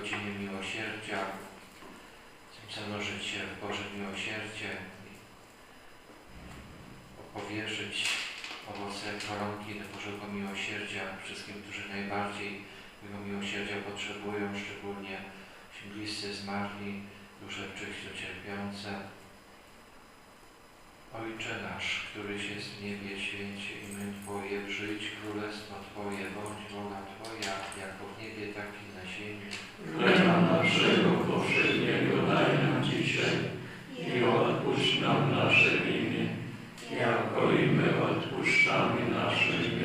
Godzinie miłosierdzia chcę zanurzyć się w Boże miłosierdzie i powierzyć owoce koronki do Bożego miłosierdzia wszystkim, którzy najbardziej tego miłosierdzia potrzebują, szczególnie bliscy zmarli, dusze wcześniej cierpiące. Ojcze nasz, któryś jest w niebie, święcie imię Twoje, przyjdź królestwo Twoje, bądź wola Twoja, jako w niebie, tak i na ziemi. Chleba naszego powszedniego daj nam dzisiaj i odpuść nam nasze winy, jako i my odpuszczamy naszym winowajcom.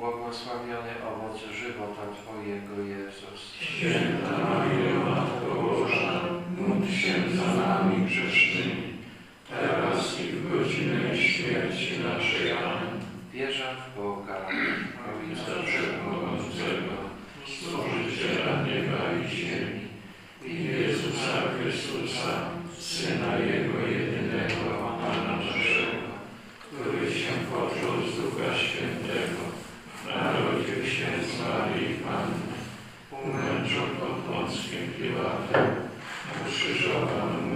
Błogosławiony owoc żywota Twojego, Jezus. Święta Maryjo, Matko Boża, módl się za nami grzesznymi, teraz i w godzinę śmierci naszej. Amen. Wierzę w Boga, Ojca Wszechmogącego, Stworzyciela nieba i ziemi, i Jezusa Chrystusa, Syna Jego jedynego, Pana naszego, który się począł z Ducha Świętego, się z Marii Panny, umęczon pod Pąckim Piłatem, ukrzyżowano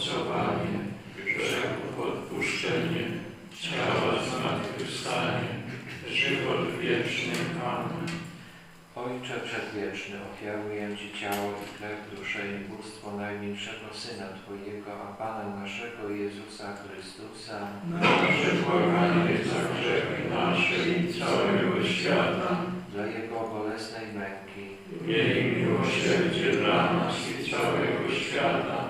święty obcowanie, grzechów odpuszczenie, ciała zmartwychwstanie, żywot wieczny. Amen. Ojcze Przedwieczny, ofiaruję Ci ciało i krew, duszę i bóstwo najmilszego Syna Twojego, a Pana naszego Jezusa Chrystusa, Nasze błaganie za grzechy nasze i całego świata. dla Jego bolesnej męki, Miej miłosierdzie dla nas i całego świata.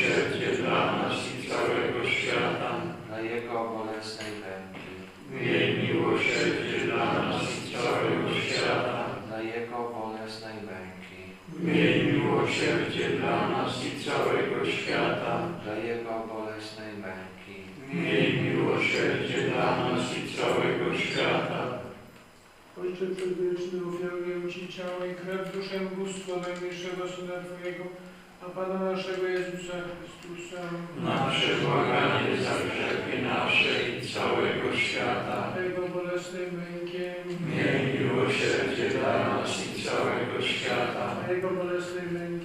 miłosierdzie dla nas i całego świata. dla Jego bolesnej męki, Miej miłosierdzie dla nas i całego świata. dla Jego bolesnej męki, Miej miłosierdzie dla nas i całego świata. dla Jego bolesnej męki, Miej miłosierdzie dla nas i całego świata. Ojcze Przedwieczny, ofiaruję Ci ciało i krew, duszę bóstwo najmniejszego Syna Twojego, a Pana naszego Jezusa Chrystusa, Nasze błaganie za grzechy nasze i całego świata. Jego bolesnej męki, Miej miłosierdzie dla nas i całego świata. Jego bolesnej męki,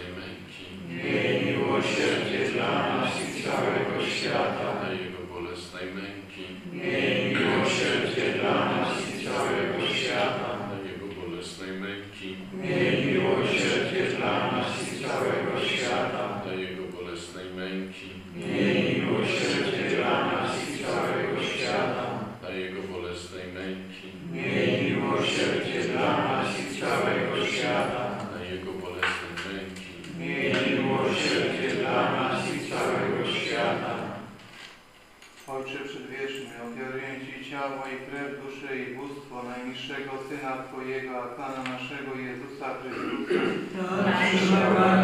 męki. Miej miłosierdzie dla nas i całego świata. Twojego, a Pana naszego Jezusa Chrystusa. Tak.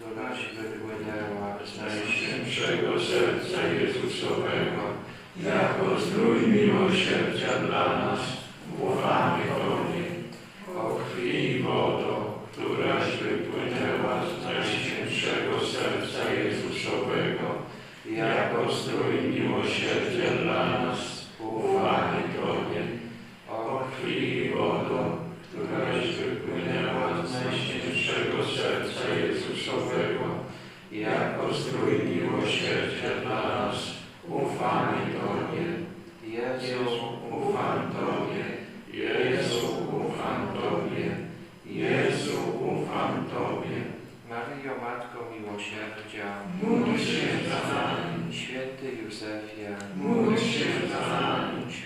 do nas wypłynęła z najświętszego serca Jezusowego, jako zdrój miłosierdzia dla nas, błagamy o niej. O krwi i wodo, któraś wypłynęła z najświętszego serca Jezusowego, jako zdrój miłosierdzia dla nas,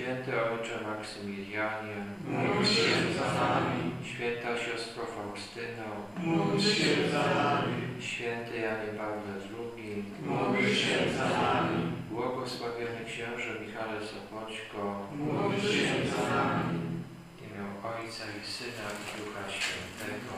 Święty Ojcze Maksymilianie, Módl się za nami. Święta Siostro Faustyno, Módl się za nami. Święty Janie Pawle II, Módl się za nami. błogosławiony Księże Michale Sopoćko, Módl się za nami. w imię Ojca i Syna i Ducha Świętego.